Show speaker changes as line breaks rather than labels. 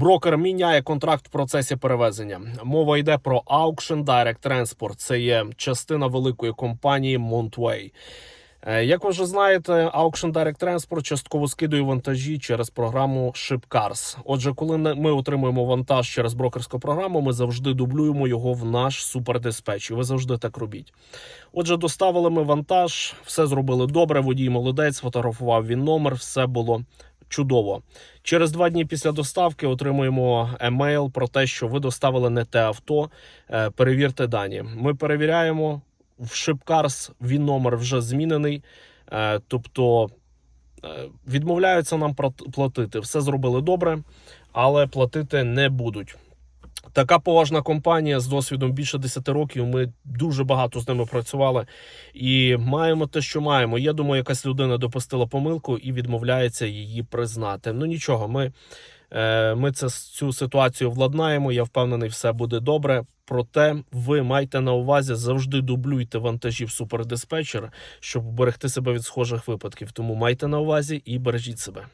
Брокер міняє контракт в процесі перевезення. Мова йде про Auction Direct Transport. Це є частина великої компанії Montway. Е, Як ви вже знаєте, Auction Direct Transport частково скидує вантажі через програму Shipcars. Отже, коли ми отримуємо вантаж через брокерську програму, ми завжди дублюємо його в наш супердиспетч. І ви завжди так робіть. Отже, доставили ми вантаж, все зробили добре. Водій молодець, сфотографував він номер, все було чудово. Через два дні після доставки отримуємо емейл про те, що ви доставили не те авто. Е, Перевірте дані. Ми перевіряємо в Шипкарс. він номер вже змінений, е, тобто е, відмовляються нам платити. Все зробили добре, але платити не будуть. Така поважна компанія з досвідом більше 10 років. Ми дуже багато з ними працювали і маємо те, що маємо. Я думаю, якась людина допустила помилку і відмовляється її признати. Ну нічого, ми, е, ми це, цю ситуацію владнаємо. Я впевнений, все буде добре. Проте ви майте на увазі завжди дублюйте вантажі в супердиспетчер, щоб берегти себе від схожих випадків. Тому майте на увазі і бережіть себе.